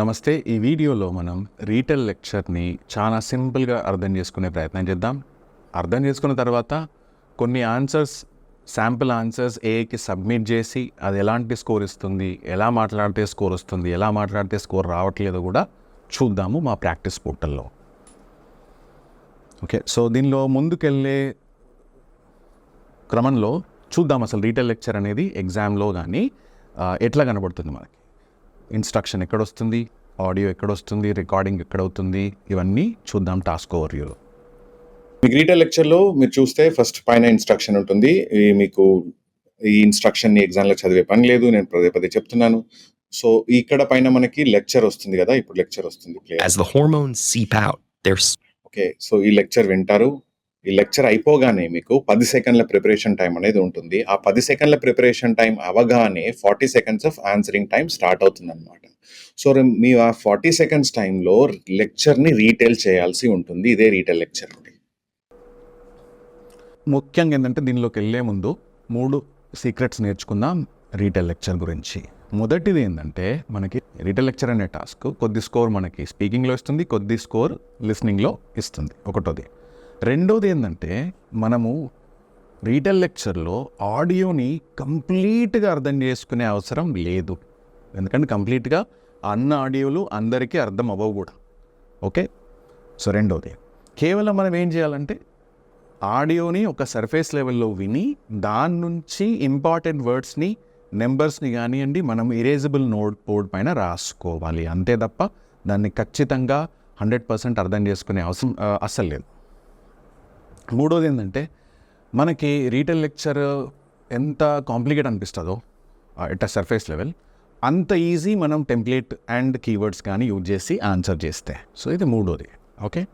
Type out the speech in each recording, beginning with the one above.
నమస్తే ఈ వీడియోలో మనం రీటైల్ లెక్చర్ని చాలా సింపుల్గా అర్థం చేసుకునే ప్రయత్నం చేద్దాం. అర్థం చేసుకున్న తర్వాత కొన్ని ఆన్సర్స్ శాంపుల్ ఆన్సర్స్ ఏఐకి సబ్మిట్ చేసి అది ఎలాంటి స్కోర్ ఇస్తుంది ఎలా మాట్లాడితే స్కోర్ వస్తుంది ఎలా మాట్లాడితే స్కోర్ రావట్లేదో కూడా చూద్దాము మా ప్రాక్టీస్ పోర్టల్లో. ఓకే సో దీనిలో ముందుకెళ్ళే క్రమంలో చూద్దాం అసలు రీటైల్ లెక్చర్ అనేది ఎగ్జామ్లో కానీ ఎట్లా కనబడుతుంది మనకి. ఇన్స్ట్రక్షన్ ఎక్కడొస్తుంది? ఆడియో ఎక్కడొస్తుంది? రికార్డింగ్ ఎక్కడవుతుంది? ఇవన్నీ చూద్దాం టాస్క్ ఓవర్వ్యూలో. మీకు రీటైల్ లెక్చర్లో మీరు చూస్తే ఫస్ట్ పైన ఇన్స్ట్రక్షన్ ఉంటుంది. మీకు ఈ ఇన్స్ట్రక్షన్ని ఎగ్జామ్లో చదివే పని లేదు. నేను పదే పదే చెప్తున్నాను. సో ఇక్కడ పైన మనకి లెక్చర్ వస్తుంది కదా? ఇప్పుడు లెక్చర్ వస్తుంది. As the hormones seep out, there's okay so ఈ లెక్చర్ వింటారు. ఈ లెక్చర్ అయిపోగానే మీకు పది సెకండ్ల ప్రిపరేషన్ టైం అనేది ఉంటుంది. ఆ పది సెకండ్ల ప్రిపరేషన్ టైం అవగానే forty seconds of answering time start అవుతుంది అనమాట సో మీ ఆ ఫార్టీ సెకండ్స్ టైంలో లెక్చర్ని రీటైల్ చేయాల్సి ఉంటుంది. ఇదే రీటైల్ లెక్చర్ ముఖ్యంగా ఏంటంటే దీనిలోకి వెళ్ళే ముందు మూడు సీక్రెట్స్ నేర్చుకుందాం రీటైల్ లెక్చర్ గురించి. మొదటిది ఏంటంటే మనకి రీటైల్ లెక్చర్ అనే టాస్క్ కొద్ది స్కోర్ మనకి స్పీకింగ్లో ఇస్తుంది కొద్ది స్కోర్ లిస్నింగ్లో ఇస్తుంది. ఒకటోది. రెండోది ఏంటంటే మనము రీటైల్ లెక్చర్లో ఆడియోని కంప్లీట్గా అర్థం చేసుకునే అవసరం లేదు. ఎందుకంటే కంప్లీట్గా అన్న ఆడియోలు అందరికీ అర్థం అవ్వవు కూడా. ఓకే? సో రెండోది. కేవలం మనం ఏం చేయాలంటే ఆడియోని ఒక సర్ఫేస్ లెవెల్లో విని దాని నుంచి ఇంపార్టెంట్ వర్డ్స్ని నెంబర్స్ని కానివ్వండి మనం ఇరేజబుల్ నోట్ బోర్డ్ పైన రాసుకోవాలి. అంతే తప్ప దాన్ని ఖచ్చితంగా హండ్రెడ్ పర్సెంట్ అర్థం చేసుకునే అవసరం అస్సలు లేదు. మూడోది ఏంటంటే మనకి రీటైల్ లెక్చర్ ఎంత కాంప్లికేట్ అనిపిస్తుందో ఎట్ అ సర్ఫేస్ లెవెల్ అంత ఈజీ మనం టెంప్లెట్ అండ్ కీవర్డ్స్ కానీ యూజ్ చేసి ఆన్సర్ చేస్తే. సో ఇది మూడోది. ఓకే?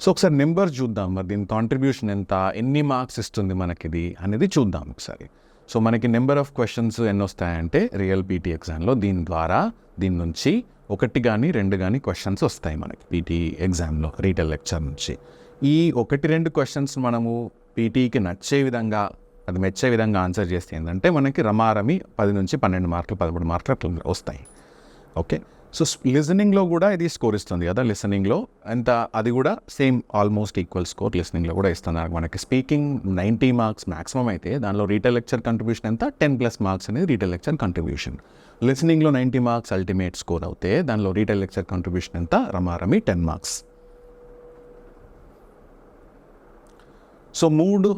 సో ఒకసారి నెంబర్ చూద్దాం. మరి దీని కాంట్రిబ్యూషన్ ఎంత ఎన్ని మార్క్స్ ఇస్తుంది మనకి ఇది అనేది చూద్దాం ఒకసారి. సో మనకి నెంబర్ ఆఫ్ క్వశ్చన్స్ ఎన్ని వస్తాయంటే రియల్ పీటీ ఎగ్జామ్లో దీని ద్వారా దీని నుంచి ఒకటి కానీ రెండు కానీ క్వశ్చన్స్ వస్తాయి మనకి పీటీ ఎగ్జామ్లో రీటైల్ లెక్చర్ నుంచి. ఈ ఒకటి రెండు క్వశ్చన్స్ మనము పీటీకి నచ్చే విధంగా అది మెచ్చే విధంగా ఆన్సర్ చేస్తే ఏంటంటే మనకి రమారమి పది నుంచి పన్నెండు మార్కులు పదమూడు మార్కులు అట్లా వస్తాయి. ఓకే? సో లిసనింగ్లో కూడా ఇది స్కోర్ ఇస్తుంది కదా లిసనింగ్లో ఎంత అది కూడా సేమ్ ఆల్మోస్ట్ ఈక్వల్ స్కోర్ లిసనింగ్లో కూడా ఇస్తుంది. మనకి స్పీకింగ్ నైంటీ మార్క్స్ మ్యాక్సిమం అయితే దానిలో రీటైల్ లెక్చర్ కంట్రిబ్యూషన్ ఎంత? టెన్ ప్లస్ మార్క్స్ అనేది రీటైల్ లెక్చర్ కంట్రిబ్యూషన్ లిసనింగ్లో నైంటీ మార్క్స్ అల్టిమేట్ స్కోర్ అవుతే దానిలో రీటైల్ లెక్చర్ కంట్రిబ్యూషన్ ఎంత? రమారమి టెన్ మార్క్స్ సో మూడు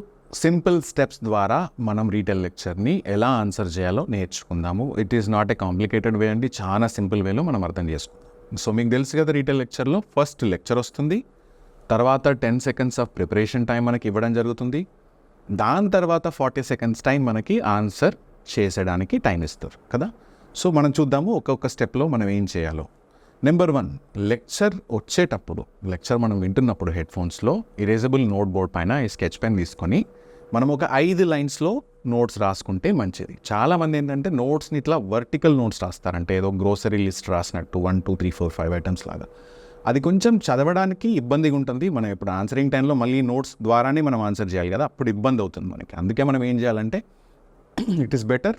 సింపుల్ స్టెప్స్ ద్వారా మనం రీటైల్ లెక్చర్ని ఎలా ఆన్సర్ చేయాలో నేర్చుకుందాము. It is not a complicated way అండి చాలా సింపుల్ వేలో మనం అర్థం చేసుకుందాం. సో మీకు తెలుసు కదా రీటైల్ లెక్చర్లో ఫస్ట్ లెక్చర్ వస్తుంది తర్వాత ten seconds of preparation time మనకి ఇవ్వడం జరుగుతుంది దాని తర్వాత ఫార్టీ సెకండ్స్ టైం మనకి ఆన్సర్ చేసేయడానికి టైం ఇస్తారు కదా? సో మనం చూద్దాము ఒక్కొక్క స్టెప్లో మనం ఏం చేయాలో. నెంబర్ వన్ లెక్చర్ వచ్చేటప్పుడు లెక్చర్ మనం వింటున్నప్పుడు హెడ్ ఫోన్స్లో ఇరేజబుల్ నోట్ బోర్డ్ పైన ఈ స్కెచ్ పెన్ తీసుకొని మనం ఒక ఐదు లైన్స్లో నోట్స్ రాసుకుంటే మంచిది. చాలామంది ఏంటంటే నోట్స్ని ఇట్లా వర్టికల్ నోట్స్ రాస్తారంటే ఏదో గ్రోసరీ లిస్ట్ రాసినట్టు one two three four five items లాగా. అది కొంచెం చదవడానికి ఇబ్బందిగా ఉంటుంది. మనం ఇప్పుడు ఆన్సరింగ్ టైంలో మళ్ళీ నోట్స్ ద్వారానే మనం ఆన్సర్ చేయాలి కదా అప్పుడు ఇబ్బంది అవుతుంది మనకి. అందుకే మనం ఏం చేయాలంటే it is better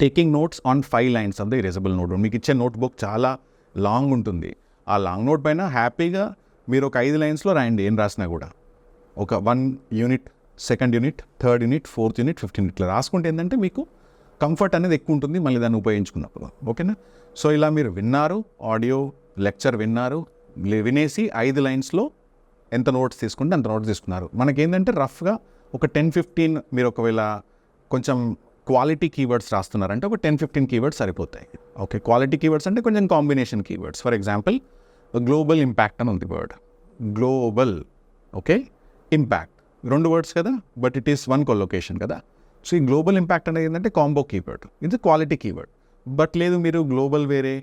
taking notes on five lines of the erasable note మీకు ఇచ్చే నోట్ బుక్ చాలా లాంగ్ ఉంటుంది. ఆ లాంగ్ నోట్ పైన హ్యాపీగా మీరు ఒక ఐదు లైన్స్లో రాయండి. ఏం రాసినా కూడా. ఒక one unit second unit third unit fourth unit fifth unit ఇట్లా రాసుకుంటే ఏంటంటే మీకు కంఫర్ట్ అనేది ఎక్కువ ఉంటుంది. మళ్ళీ దాన్ని ఉపయోగించుకున్నప్పుడు. ఓకేనా? సో ఇలా మీరు విన్నారు ఆడియో లెక్చర్ విన్నారు వినేసి ఐదు లైన్స్లో ఎంత నోట్స్ తీసుకుంటే అంత నోట్స్ తీసుకున్నారు. మనకేంటంటే రఫ్గా ఒక టెన్ ఫిఫ్టీన్ మీరు ఒకవేళ కొంచెం క్వాలిటీ కీవర్డ్స్ రాస్తున్నారంటే ఒక టెన్ ఫిఫ్టీన్ కీవర్డ్స్ సరిపోతాయి. ఓకే క్వాలిటీ కీవర్డ్స్ అంటే కొంచెం combination keywords for example global impact అని ఉంది వర్డ్ గ్లోబల్ ఓకే ఇంపాక్ట్ రెండు వర్డ్స్ కదా but it is one collocation కదా. సో ఈ గ్లోబల్ ఇంపాక్ట్ అనేది ఏంటంటే కాంబో కీవర్డ్ ఇది క్వాలిటీ కీవర్డ్ బట్ లేదు మీరు గ్లోబల్ వేరే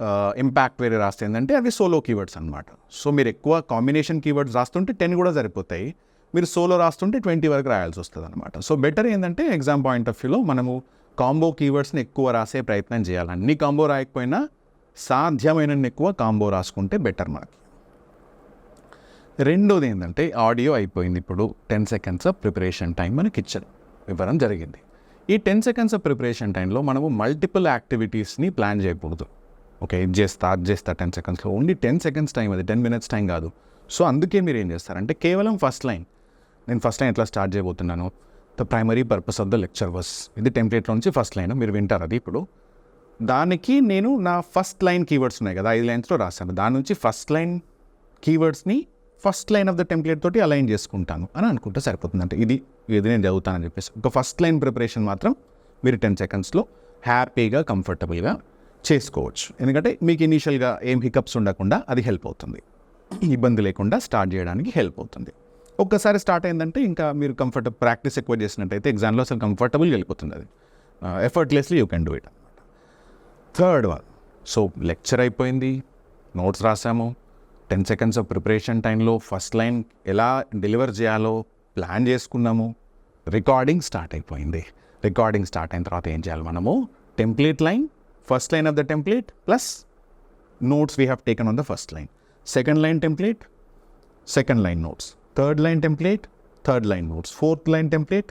uh, ఇంపాక్ట్ వేరే రాస్తే ఏంటంటే అవి సోలో కీవర్డ్స్ అనమాట సో మీరు ఎక్కువ కాంబినేషన్ కీవర్డ్స్ రాస్తుంటే టెన్ కూడా సరిపోతాయి. మీరు సోలో రాస్తుంటే ట్వంటీ వరకు రాయాల్సి వస్తుంది అనమాట సో బెటర్ ఏంటంటే ఎగ్జామ్ పాయింట్ ఆఫ్ వ్యూలో మనము కాంబో కీవర్డ్స్ని ఎక్కువ రాసే ప్రయత్నం చేయాలి. అన్ని కాంబో రాయకపోయినా సాధ్యమైన ఎక్కువ కాంబో రాసుకుంటే బెటర్ మనకి. రెండోది ఏంటంటే ఆడియో అయిపోయింది ఇప్పుడు. Ten seconds of preparation time మనకి ఇచ్చారు. ఇవ్వడం జరిగింది. ఈ టెన్ సెకండ్స్ ఆఫ్ ప్రిపరేషన్ టైంలో మనము మల్టిపుల్ యాక్టివిటీస్ని ప్లాన్ చేయకూడదు. ఓకే ఇది చేస్తా అది చేస్తా టెన్ సెకండ్స్లో ఓన్లీ టెన్ సెకండ్స్ టైం అది టెన్ మినిట్స్ టైం కాదు. సో అందుకే మీరు ఏం చేస్తారంటే కేవలం ఫస్ట్ లైన్ నేను ఫస్ట్ లైన్ ఎట్లా స్టార్ట్ చేయబోతున్నాను the primary purpose of the lecture was ఇది టెంప్లెట్లో నుంచి ఫస్ట్ లైన్ మీరు వింటారు అది ఇప్పుడు. దానికి నేను నా ఫస్ట్ లైన్ కీవర్డ్స్ ఉన్నాయి కదా ఐదు లైన్స్లో రాశాను. దాని నుంచి first line కీవర్డ్స్ని first line of the template తోటి అలైన్ చేసుకుంటాను అని అనుకుంటే సరిపోతుంది. అంటే ఇది ఇది నేను చదువుతానని చెప్పేసి. ఒక ఫస్ట్ లైన్ ప్రిపరేషన్ మాత్రం మీరు టెన్ సెకండ్స్లో హ్యాపీగా కంఫర్టబుల్గా చేసుకోవచ్చు. ఎందుకంటే మీకు ఇనీషియల్గా ఏం హికప్స్ ఉండకుండా అది హెల్ప్ అవుతుంది. ఇబ్బంది లేకుండా స్టార్ట్ చేయడానికి హెల్ప్ అవుతుంది. ఒక్కసారి స్టార్ట్ అయిందంటే ఇంకా మీరు కంఫర్ట్ ప్రాక్టీస్ ఎక్కువ చేసినట్టయితే ఎగ్జామ్లో అసలు కంఫర్టబుల్గా వెళ్ళిపోతుంది అది. Effortlessly you can do it third one so lecture అయిపోయింది నోట్స్ రాసాము టెన్ సెకండ్స్ ఆఫ్ ప్రిపరేషన్ టైంలో ఫస్ట్ లైన్ ఎలా డెలివర్ చేయాలో ప్లాన్ చేసుకున్నాము రికార్డింగ్ స్టార్ట్ అయిపోయింది. రికార్డింగ్ స్టార్ట్ అయిన తర్వాత ఏం చేయాలి మనము? Template line first line of the template plus notes we have taken on the first line second line template second line notes third line template third line notes fourth line template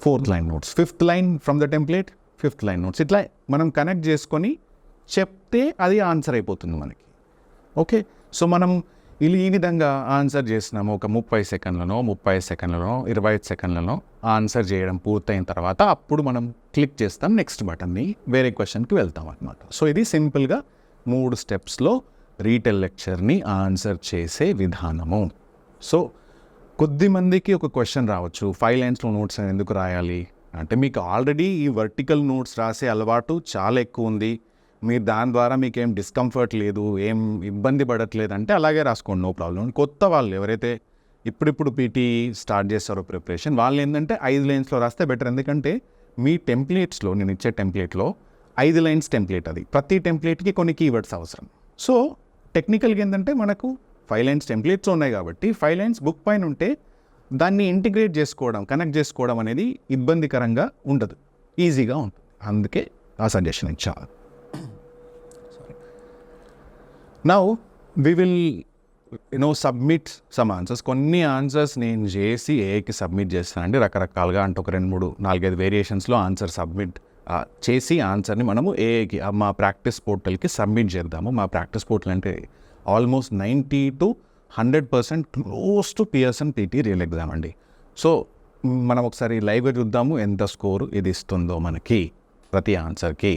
fourth line notes fifth line from the template fifth line notes ఇట్లా మనం connect చేసుకొని చెప్తే అది answer అయిపోతుంది మనకి. Okay so మనం ఇలా ఈ విధంగా ఆన్సర్ చేసినాము. ఒక ముప్పై సెకండ్లనో ముప్పై సెకండ్లనో ఇరవై ఐదు సెకండ్లనో ఆన్సర్ చేయడం పూర్తయిన తర్వాత అప్పుడు మనం క్లిక్ చేస్తాం నెక్స్ట్ బటన్ని వేరే క్వశ్చన్కి వెళ్తాం అనమాట సో ఇది సింపుల్గా మూడు స్టెప్స్లో రీటెల్ లెక్చర్ని ఆన్సర్ చేసే విధానము. సో కొద్ది మందికి ఒక క్వశ్చన్ రావచ్చు. ఫైవ్ లైన్స్లో నోట్స్ ఎందుకు రాయాలి? అంటే మీకు ఆల్రెడీ ఈ వర్టికల్ నోట్స్ రాసే అలవాటు చాలా ఎక్కువ ఉంది. మీరు దాని ద్వారా మీకు ఏం డిస్కంఫర్ట్ లేదు ఏం ఇబ్బంది పడట్లేదు అంటే అలాగే రాసుకోండి నో ప్రాబ్లం కొత్త వాళ్ళు ఎవరైతే ఇప్పుడిప్పుడు పీటీ స్టార్ట్ చేస్తారో ప్రిపరేషన్ వాళ్ళు ఏంటంటే ఐదు లైన్స్లో రాస్తే బెటర్ ఎందుకంటే మీ టెంప్లెట్స్లో నేను ఇచ్చే టెంప్లెట్లో ఐదు లైన్స్ టెంప్లెట్ అది. ప్రతి టెంప్లెట్కి కొన్ని కీవర్డ్స్ అవసరం. సో టెక్నికల్గా ఏంటంటే మనకు ఫైవ్ లైన్స్ టెంప్లెట్స్ ఉన్నాయి కాబట్టి ఫైవ్ లైన్స్ బుక్ పైన ఉంటే దాన్ని ఇంటిగ్రేట్ చేసుకోవడం కనెక్ట్ చేసుకోవడం అనేది ఇబ్బందికరంగా ఉండదు. ఈజీగా ఉంటుంది. అందుకే ఆ సజెషన్ ఇచ్చా. Now we will you know submit some answers కొన్ని ఆన్సర్స్ నేను చేసి ఏకి సబ్మిట్ చేస్తానండి రకరకాలుగా అంటే ఒక రెండు మూడు నాలుగైదు వేరియేషన్స్లో ఆన్సర్ సబ్మిట్ చేసి ఆన్సర్ని మనము ఏఐకి మా ప్రాక్టీస్ పోర్టల్కి సబ్మిట్ చేద్దాము. మా ప్రాక్టీస్ పోర్టల్ అంటే Almost ninety to hundred percent close to Pearson PT real exam అండి సో మనం ఒకసారి లైవ్గా చూద్దాము ఎంత స్కోర్ ఇది ఇస్తుందో మనకి ప్రతి ఆన్సర్కి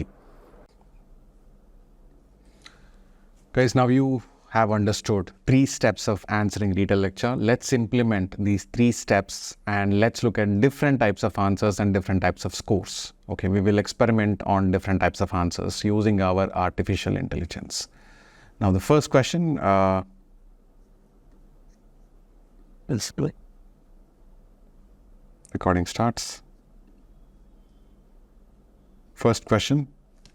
Guys, now you have understood three steps of answering detailed lecture. Let's implement these three steps and let's look at different types of answers and different types of scores. Okay, we will experiment on different types of answers using our artificial intelligence. now, the first question uh, recording starts. First question.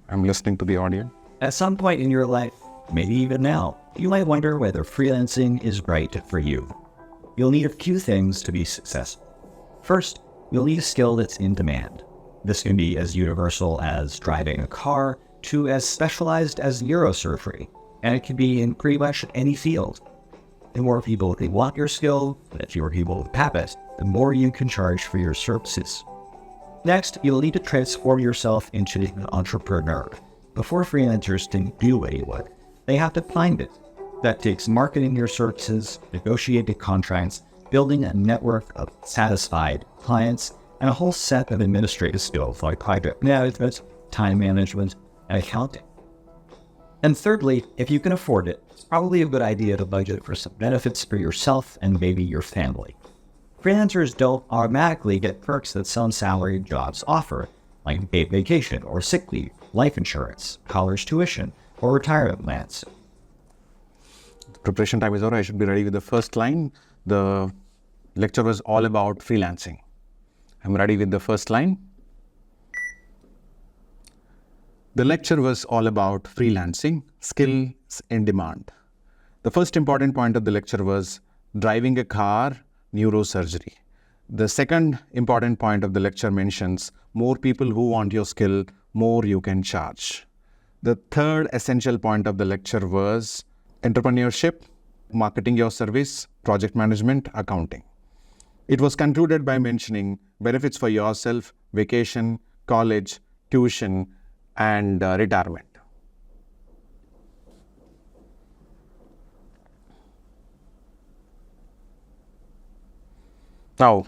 I'm listening to the audio. At some point in your life, maybe even now, you might wonder whether freelancing is right for you. You'll need a few things to be successful. First, you'll need a skill that's in demand. This can be as universal as driving a car to as specialized as neurosurgery, and it can be in pretty much any field. The more people who want your skill, the fewer people who have it, the more you can charge for your services. Next, you'll need to transform yourself into an entrepreneur. Before freelancers can do any work, they have to find it. That takes marketing your services, negotiating contracts, building a network of satisfied clients, and a whole set of administrative skills like project management, time management, and accounting. And thirdly, if you can afford it, it's probably a good idea to budget for some benefits for yourself and maybe your family. Freelancers don't automatically get perks that some salaried jobs offer, like paid vacation or sick leave, life insurance, college tuition, or retirement plans. preparation time is over. I should be ready with the first line. The lecture was all about freelancing. I'm ready with the first line. The lecture was all about freelancing, skills in demand. The first important point of the lecture was driving a car, neurosurgery. The second important point of the lecture mentions more people who want your skill, more you can charge. The third essential point of the lecture was entrepreneurship, marketing your service, project management, accounting. It was concluded by mentioning benefits for yourself, vacation, college, tuition, and uh, retirement. Now,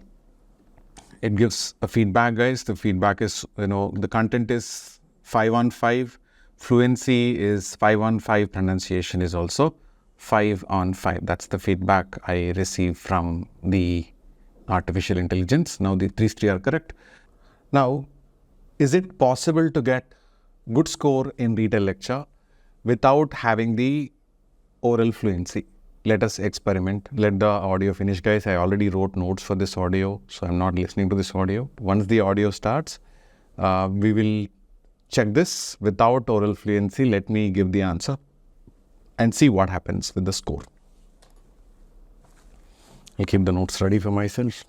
it gives a feedback, guys. The feedback is, you know, the content is 5 on 5, fluency is 5 on 5, pronunciation is also 5 on 5. That's the feedback I received from the artificial intelligence. Now, the three, three are correct. Now, is it possible to get good score in retail lecture without having the oral fluency? Let us experiment. Let the audio finish, guys. I already wrote notes for this audio, so I'm not listening to this audio. Once the audio starts, uh, we will check this without oral fluency. Let me give the answer and see what happens with the score. I'll keep the notes ready for myself.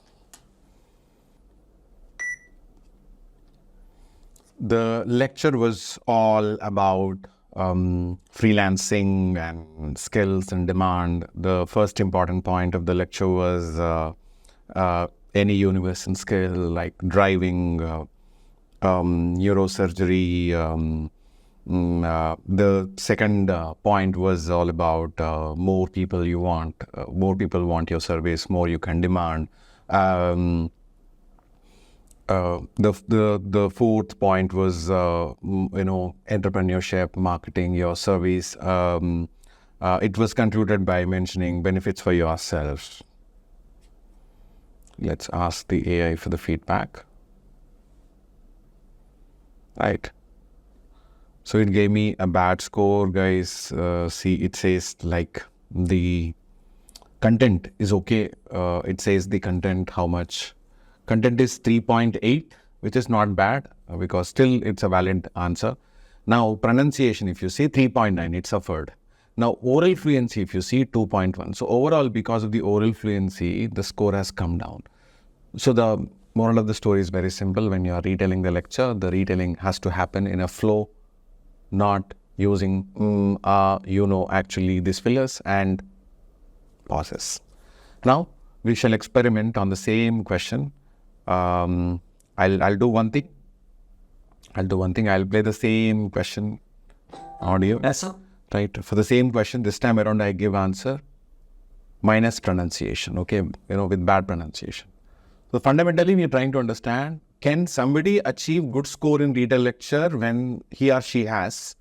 The lecture was all about um, freelancing and skills and demand. The first important point of the lecture was uh, uh, any universal skill like driving, uh, um, neurosurgery. Um, mm, uh, the second uh, point was all about uh, more people you want, more people want your service, more you can demand. Um, uh, the the the fourth point was uh, you know entrepreneurship, marketing your service. Um, uh, it was concluded by mentioning benefits for yourself. Let's ask the AI for the feedback. Right. So it gave me a bad score, guys. Uh, see, it says like the content is okay. Uh, it says the content, how much content is 3.8 which is not bad uh, because still it's a valid answer. Now pronunciation if you see 3.9 it suffered now oral fluency if you see 2.1 so overall because of the oral fluency the score has come down. So the moral of the story is very simple. When you are retailing the lecture the retailing has to happen in a flow not using mm, uh, you know actually these fillers and pauses. Now we shall experiment on the same question um, I'll, I'll do one thing. I'll do one thing. I'll play the same question audio. Yes, sir. Right. For the same question, this time around I give answer minus pronunciation. Okay. You know, with bad pronunciation. So fundamentally, we're trying to understand can somebody achieve good score in reader lecture when he or she has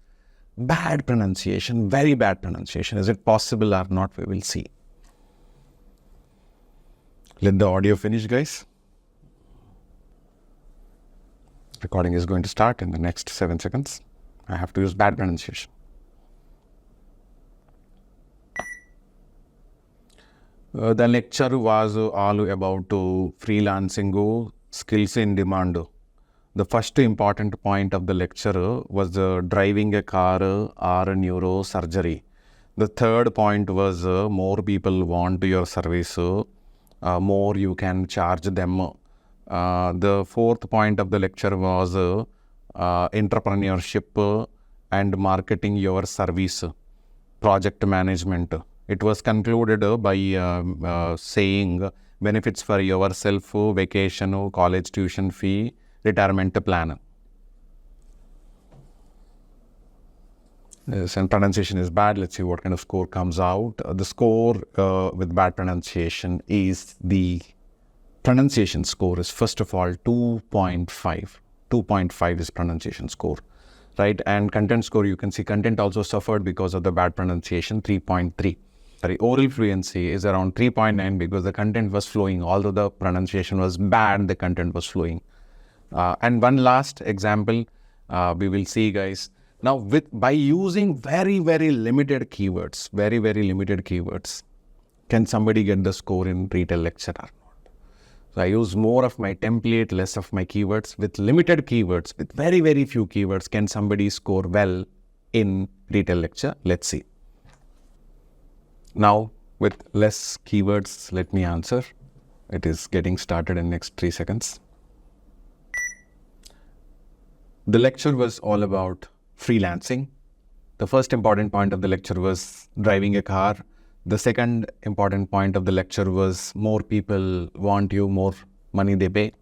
bad pronunciation, very bad pronunciation? Is it possible or not? We will see. Let the audio finish, guys. Recording is going to start in the next seven seconds. I have to use bad pronunciation. Uh, the lecture was all about uh, freelancing, uh, skills in demand. The first important point of the lecture was uh, driving a car or neurosurgery. The third point was more people want your service, more you can charge them. Uh, the fourth point of the lecture was uh, uh, entrepreneurship and marketing your service, project management. It was concluded by um, uh, saying benefits for yourself, vacation, college tuition fee, retirement plan. Yes, and pronunciation is bad. Let's see what kind of score comes out. The score uh, with bad pronunciation is the pronunciation score is first of all 2.5. 2.5 is pronunciation score, right? And content score, you can see content also suffered because of the bad pronunciation, 3.3. Sorry, oral fluency is around 3.9 because the content was flowing. Although the pronunciation was bad, the content was flowing. Uh, and one last example uh, we will see, guys. Now, with by using very very limited keywords, very very limited keywords, can somebody get the score in retail lecture or not? So I use more of my template, less of my keywords. With limited keywords, with very very few keywords, can somebody score well in retail lecture? Let's see. Now, with less keywords, let me answer. It is getting started in next three seconds. The lecture was all about freelancing. The first important point of the lecture was driving a car. The second important point of the lecture was more people want you, more money they pay.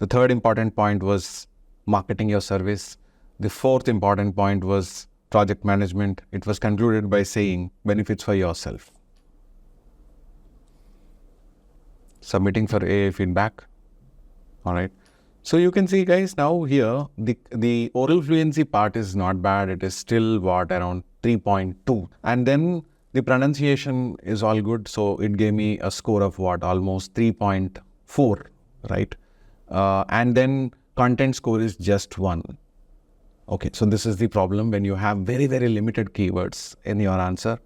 The third important point was marketing your service. The fourth important point was project management. It was concluded by saying benefits for yourself. Submitting for AA feedback. All right. So you can see, guys, now here the the oral fluency part is not bad. It is still what around 3.2, and then the pronunciation is all good. So it gave me a score of what almost 3.4, right? Uh, and then content score is just one. Okay, so this is the problem when you have very very limited keywords in your answer.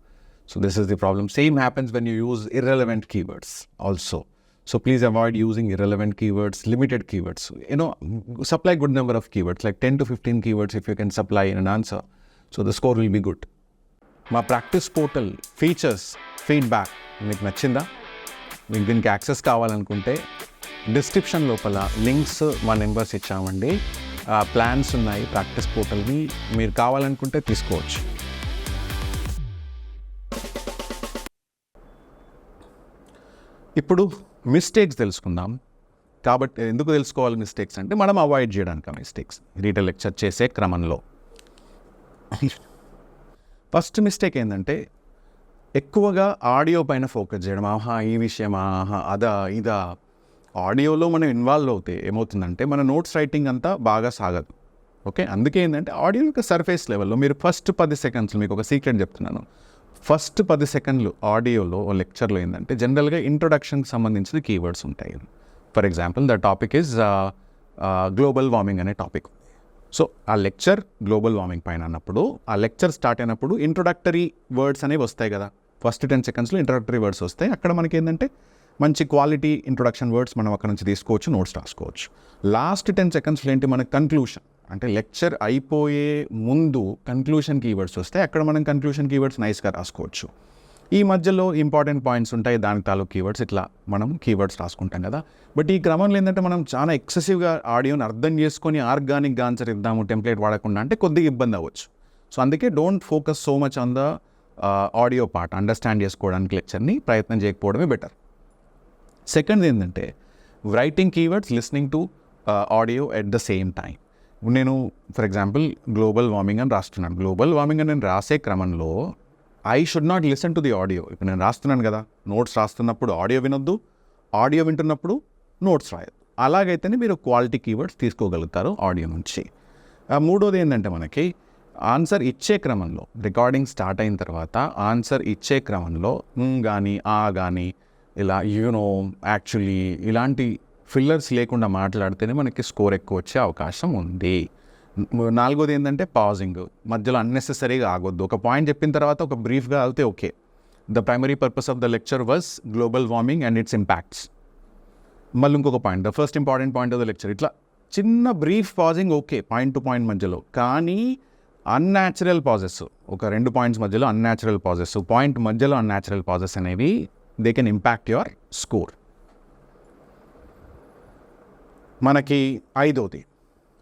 So this is the problem. Same happens when you use irrelevant keywords also. So please avoid using irrelevant keywords, limited keywords. You know, supply good number of keywords, like 10 to 15 keywords if you can supply in an answer. So the score will be good. మా practice portal features feedback మీకు నచ్చిందా? మీకు దీనికి access కావాలనుకుంటే description లోపల links మా numbers ఇచ్చామండి. Plans ఉన్నాయి ప్రాక్టీస్ పోర్టల్ని మీరు కావాలనుకుంటే తీసుకోవచ్చు. ఇప్పుడు మిస్టేక్స్ తెలుసుకుందాం. కాబట్టి ఎందుకు తెలుసుకోవాలి మిస్టేక్స్ అంటే మనం అవాయిడ్ చేయడానికి మిస్టేక్స్ రీటైల్ లెక్చర్ చేసే క్రమంలో. ఫస్ట్ మిస్టేక్ ఏంటంటే ఎక్కువగా ఆడియో పైన ఫోకస్ చేయడం. ఆహా ఈ విషయం ఆహా అదా ఇదా? ఆడియోలో మనం ఇన్వాల్వ్ అవుతే ఏమవుతుందంటే మన నోట్స్ రైటింగ్ అంతా బాగా సాగదు. ఓకే? అందుకే ఏంటంటే ఆడియో యొక్క సర్ఫేస్ లెవెల్లో మీరు ఫస్ట్ పది సెకండ్స్ మీకు ఒక సీక్రెట్ చెప్తున్నాను. ఫస్ట్ పది సెకండ్లు ఆడియోలో లెక్చర్లో ఏంటంటే జనరల్గా ఇంట్రొడక్షన్కి సంబంధించిన కీవర్డ్స్ ఉంటాయి. For example the topic is global warming అనే టాపిక్. సో ఆ లెక్చర్ గ్లోబల్ వార్మింగ్ పైన అన్నప్పుడు ఆ లెక్చర్ స్టార్ట్ అయినప్పుడు ఇంట్రొడక్టరీ వర్డ్స్ అనేవి వస్తాయి కదా. ఫస్ట్ టెన్ సెకండ్స్లో ఇంట్రొడక్టరీ వర్డ్స్ వస్తాయి. అక్కడ మనకి ఏంటంటే మంచి క్వాలిటీ ఇంట్రొడక్షన్ వర్డ్స్ మనం అక్కడ నుంచి తీసుకోవచ్చు నోట్స్ రాసుకోవచ్చు. లాస్ట్ టెన్ సెకండ్స్లో ఏంటి మనకి కన్క్లూషన్ అంటే లెక్చర్ అయిపోయే ముందు కన్క్లూషన్ కీవర్డ్స్ వస్తాయి. అక్కడ మనం కన్క్లూషన్ కీవర్డ్స్ నైస్గా రాసుకోవచ్చు. ఈ మధ్యలో ఇంపార్టెంట్ పాయింట్స్ ఉంటాయి. దానికి తాలూకు కీవర్డ్స్ ఇట్లా మనం కీవర్డ్స్ రాసుకుంటాం కదా. బట్ ఈ క్రమంలో ఏంటంటే మనం చాలా ఎక్సెసివ్గా ఆడియోని అర్థం చేసుకొని ఆర్గానిక్గా ఆన్సర్ ఇద్దాము టెంప్లెట్ వాడకుండా అంటే కొద్దిగా ఇబ్బంది అవ్వచ్చు. సో అందుకే don't focus so much on the audio part understand చేసుకోవడానికి లెక్చర్ని ప్రయత్నం చేయకపోవడమే బెటర్ సెకండ్ ఏంటంటే writing keywords listening to audio at the same time నేను ఫర్ ఎగ్జాంపుల్ గ్లోబల్ వార్మింగ్ అని రాస్తున్నాను. గ్లోబల్ వార్మింగ్ అని నేను రాసే క్రమంలో I should not listen to the audio ఇప్పుడు నేను రాస్తున్నాను కదా నోట్స్ రాస్తున్నప్పుడు ఆడియో వినొద్దు ఆడియో వింటున్నప్పుడు నోట్స్ రాయొద్దు. అలాగైతేనే మీరు క్వాలిటీ కీవర్డ్స్ తీసుకోగలుగుతారు ఆడియో నుంచి. మూడోది ఏంటంటే మనకి ఆన్సర్ ఇచ్చే క్రమంలో రికార్డింగ్ స్టార్ట్ అయిన తర్వాత ఆన్సర్ ఇచ్చే క్రమంలో కానీ ఆ కానీ ఇలా యూనో యాక్చువల్లీ ఇలాంటి ఫిల్లర్స్ లేకుండా మాట్లాడితేనే మనకి స్కోర్ ఎక్కువ వచ్చే అవకాశం ఉంది. నాలుగోది ఏంటంటే పాజింగ్ మధ్యలో అన్నెసెసరీగా ఆగొద్దు. ఒక పాయింట్ చెప్పిన తర్వాత ఒక బ్రీఫ్గా అవుతే okay the primary purpose of the lecture was global warming and its impacts మళ్ళీ ఇంకొక point the first important point of the lecture ఇట్లా చిన్న brief pausing okay point to point మధ్యలో. కానీ అన్యాచురల్ పాజెస్ ఒక రెండు పాయింట్స్ మధ్యలో అన్యాచురల్ పాజెస్ పాయింట్ మధ్యలో అన్యాచురల్ పాజెస్ అనేవి they can impact your score మనకి ఐదోది.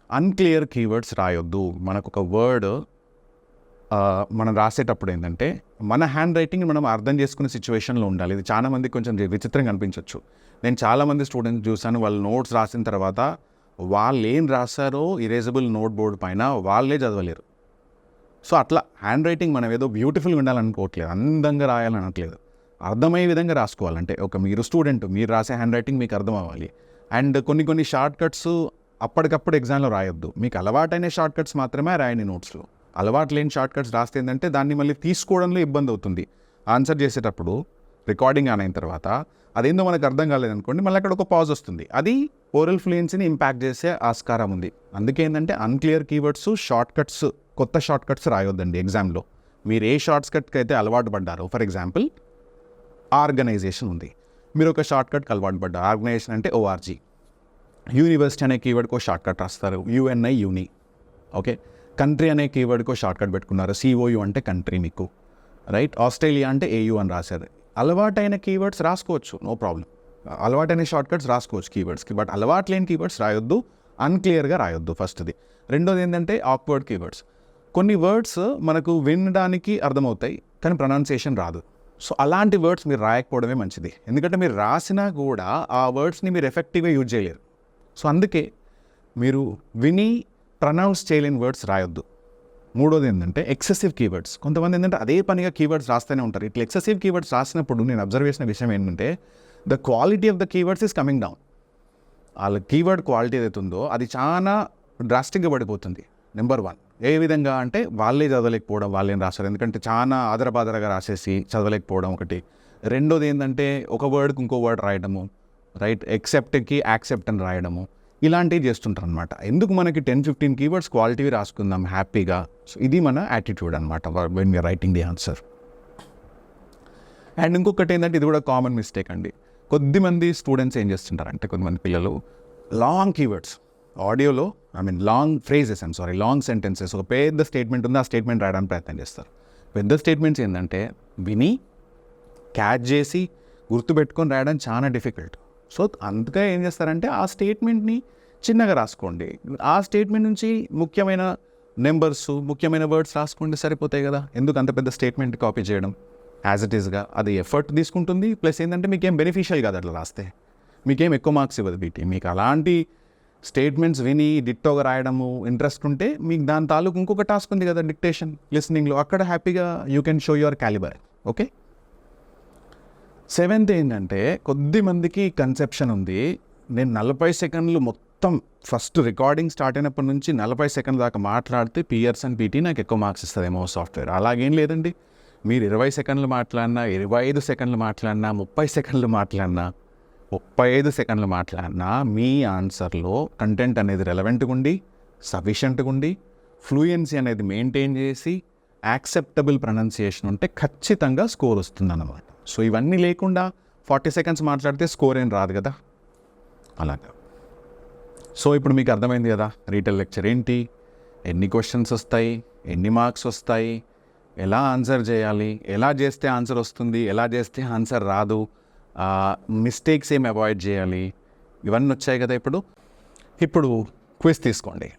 అన్క్లియర్ కీవర్డ్స్ రాయొద్దు. మనకు ఒక వర్డ్ మనం రాసేటప్పుడు ఏంటంటే మన హ్యాండ్ రైటింగ్ మనం అర్థం చేసుకునే సిచ్యువేషన్లో ఉండాలి. ఇది చాలామంది కొంచెం విచిత్రంగా అనిపించవచ్చు నేను చాలామంది స్టూడెంట్స్ చూశాను వాళ్ళు నోట్స్ రాసిన తర్వాత వాళ్ళు ఏం రాశారో ఇరేజబుల్ నోట్ బోర్డ్ పైన వాళ్ళే చదవలేరు. సో అట్లా హ్యాండ్ రైటింగ్ మనం ఏదో బ్యూటిఫుల్గా ఉండాలనుకోవట్లేదు. అందంగా రాయాలనట్లేదు అర్థమయ్యే విధంగా రాసుకోవాలంటే ఒక మీరు స్టూడెంట్ మీరు రాసే హ్యాండ్ రైటింగ్ మీకు అర్థం అవ్వాలి. అండ్ కొన్ని కొన్ని షార్ట్ కట్స్ అప్పటికప్పుడు ఎగ్జామ్లో రాయొద్దు. మీకు అలవాటైన షార్ట్ కట్స్ మాత్రమే రాయండి నోట్స్లో. అలవాటు లేని షార్ట్ కట్స్ రాస్తే ఏంటంటే దాన్ని మళ్ళీ తీసుకోవడంలో ఇబ్బంది అవుతుంది. ఆన్సర్ చేసేటప్పుడు రికార్డింగ్ ఆన్ అయిన తర్వాత అదేందో మనకు అర్థం కాలేదనుకోండి మళ్ళీ అక్కడ ఒక పాజ్ వస్తుంది. అది ఓరల్ ఫ్లూయెన్సీని ఇంపాక్ట్ చేసే ఆస్కారం ఉంది. అందుకే ఏంటంటే అన్క్లియర్ కీవర్డ్స్ షార్ట్ కట్స్ కొత్త షార్ట్ కట్స్ రాయొద్దండి ఎగ్జామ్లో. మీరు ఏ షార్ట్స్ కట్కి అయితే అలవాటు పడ్డారో ఫర్ ఎగ్జాంపుల్ ఆర్గనైజేషన్ ఉంది. మీరు ఒక షార్ట్ కట్కి అలవాటు పడ్డారు. ఆర్గనైజేషన్ అంటే ఓఆర్జీ యూనివర్సిటీ అనే కీవర్డ్కో షార్ట్ కట్ రాస్తారు. యుఎన్ఐ యూని ఓకే కంట్రీ అనే కీవర్డ్కో షార్ట్ కట్ పెట్టుకున్నారు. సిఓయు అంటే కంట్రీ మీకు. రైట్ ఆస్ట్రేలియా అంటే ఏయు అని రాశారు. అలవాటైన కీవర్డ్స్ రాసుకోవచ్చు. నో ప్రాబ్లం అలవాటైన షార్ట్ కట్స్ రాసుకోవచ్చు కీవర్డ్స్కి బట్ అలవాటు లేని కీవర్డ్స్ రాయొద్దు. అన్క్లియర్గా రాయొద్దు ఫస్ట్ది రెండోది ఏంటంటే ఆక్వర్డ్ కీవర్డ్స్ కొన్ని వర్డ్స్ మనకు వినడానికి అర్థమవుతాయి కానీ ప్రొనౌన్సియేషన్ రాదు. సో అలాంటి వర్డ్స్ మీరు రాయకపోవడమే మంచిది. ఎందుకంటే మీరు రాసినా కూడా ఆ వర్డ్స్ని మీరు ఎఫెక్టివ్గా యూజ్ చేయలేరు. సో అందుకే మీరు విని ప్రనౌన్స్ చేయలేని వర్డ్స్ రాయొద్దు. మూడోది ఏంటంటే ఎక్సెసివ్ కీవర్డ్స్ కొంతమంది ఏంటంటే అదే పనిగా కీవర్డ్స్ రాస్తూనే ఉంటారు. ఇట్లా ఎక్సెసివ్ కీవర్డ్స్ రాసినప్పుడు నేను అబ్జర్వ్ చేసిన విషయం ఏంటంటే the quality of the keywords is coming down వాళ్ళ కీవర్డ్ క్వాలిటీ ఏదైతే ఉందో అది చాలా డ్రాస్టిక్గా పడిపోతుంది. నెంబర్ వన్ ఏ విధంగా అంటే వాళ్ళే చదవలేకపోవడం వాళ్ళేం రాస్తారు. ఎందుకంటే చాలా ఆదరబాదరగా రాసేసి చదవలేకపోవడం ఒకటి. రెండోది ఏంటంటే ఒక వర్డ్కి ఇంకో వర్డ్ రాయడము. రైట్ ఎక్సెప్ట్కి యాక్సెప్ట్ అని రాయడము. ఇలాంటివి చేస్తుంటారు అనమాట ఎందుకు మనకి టెన్ ఫిఫ్టీన్ కీవర్డ్స్ క్వాలిటీ రాసుకుందాం హ్యాపీగా? సో ఇది మన యాటిట్యూడ్ అనమాట when we're writing the answer and ఇంకొకటి ఏంటంటే ఇది కూడా కామన్ మిస్టేక్ అండి. కొద్దిమంది స్టూడెంట్స్ ఏం చేస్తుంటారంటే కొంతమంది పిల్లలు లాంగ్ కీవర్డ్స్ ఆడియోలో I mean long phrases and sorry long sentences ఒక పెద్ద స్టేట్మెంట్ ఉంది ఆ స్టేట్మెంట్ రాయడానికి ప్రయత్నం చేస్తారు. పెద్ద స్టేట్మెంట్స్ ఏంటంటే విని క్యాచ్ చేసి గుర్తుపెట్టుకొని రాయడం చాలా డిఫికల్ట్ సో అందుకే ఏం చేస్తారంటే ఆ స్టేట్మెంట్ని చిన్నగా రాసుకోండి. ఆ స్టేట్మెంట్ నుంచి ముఖ్యమైన నెంబర్స్ ముఖ్యమైన వర్డ్స్ రాసుకోండి సరిపోతాయి కదా. ఎందుకు అంత పెద్ద స్టేట్మెంట్ కాపీ చేయడం? యాజ్ ఇట్ ఈస్గా అది ఎఫర్ట్ తీసుకుంటుంది. ప్లస్ ఏంటంటే మీకేం బెనిఫిషియల్ కాదు అట్లా రాస్తే. మీకేం ఎక్కువ మార్క్స్ ఇవ్వదు బీటీ. మీకు అలాంటి స్టేట్మెంట్స్ విని డిక్టోగా రాయడము ఇంట్రెస్ట్ ఉంటే మీకు దాని తాలూకు ఇంకొక టాస్క్ ఉంది కదా డిక్టేషన్ లిస్నింగ్లో అక్కడ హ్యాపీగా you can show your calibre okay seventh ఏంటంటే కొద్ది మందికి కన్సెప్షన్ ఉంది. నేను నలభై సెకండ్లు మొత్తం ఫస్ట్ రికార్డింగ్ స్టార్ట్ అయినప్పటి నుంచి నలభై సెకండ్ దాకా మాట్లాడితే పియర్స్ అండ్ పీటీ నాకు ఎక్కువ మార్క్స్ ఇస్తుందేమో సాఫ్ట్వేర్. అలాగేం లేదండి. మీరు ఇరవై సెకండ్లు మాట్లాడినా ఇరవై ఐదు సెకండ్లు మాట్లాడినా ముప్పై సెకండ్లు మాట్లాడినా ముప్పై ఐదు సెకండ్లు మాట్లాడినా మీ ఆన్సర్లో కంటెంట్ అనేది రెలవెంట్గా ఉండి సఫిషియంట్గా ఉండి ఫ్లూయెన్సీ అనేది మెయింటైన్ చేసి యాక్సెప్టబుల్ ప్రొనౌన్సియేషన్ ఉంటే ఖచ్చితంగా స్కోర్ వస్తుందన్నమాట. సో ఇవన్నీ లేకుండా ఫార్టీ సెకండ్స్ మాట్లాడితే స్కోర్ ఏం రాదు కదా. అలాగా. సో ఇప్పుడు మీకు అర్థమైంది కదా రీటైల్ లెక్చర్ ఏంటి? ఎన్ని క్వశ్చన్స్ వస్తాయి? ఎన్ని మార్క్స్ వస్తాయి? ఎలా ఆన్సర్ చేయాలి? ఎలా చేస్తే ఆన్సర్ వస్తుంది? ఎలా చేస్తే ఆన్సర్ రాదు? మిస్టేక్స్ ఏం అవాయిడ్ చేయాలి? ఇవన్నీ వచ్చాయి కదా ఇప్పుడు. ఇప్పుడు క్విజ్ తీసుకోండి.